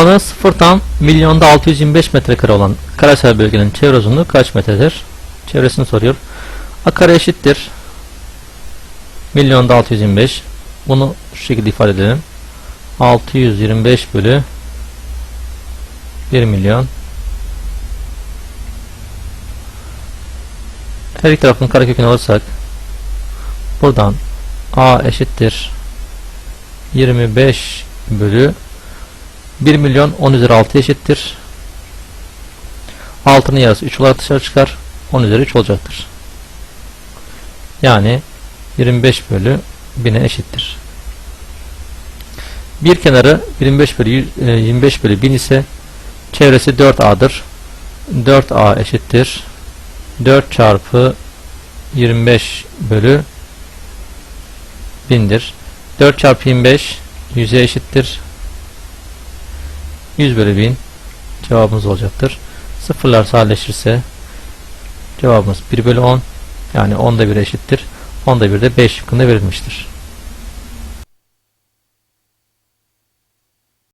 Alanı sıfırdan milyonda 625 metrekare olan karesel bölgenin çevre uzunluğu kaç metredir? Çevresini soruyor. A kare eşittir. Milyonda 625. Bunu şu şekilde ifade edelim. 625 bölü 1 milyon. Her iki tarafın karekökünü alırsak buradan A eşittir 25 bölü 1 milyon 10 üzeri 6 eşittir. 6'nın yarısı 3 olarak dışarı çıkar. 10 üzeri 3 olacaktır. Yani 25 bölü 1000'e eşittir. Bir kenarı 25 bölü 100, e, 25 bölü 1000 ise çevresi 4A'dır. 4A eşittir. 4 çarpı 25 bölü 1000'dir. 4 çarpı 25 100'e eşittir. 100 bölü 1000 cevabımız olacaktır. Sıfırlar sadeleşirse cevabımız 1 bölü 10 yani 10'da 1 eşittir. 10'da 1 de 5 şıkkında verilmiştir.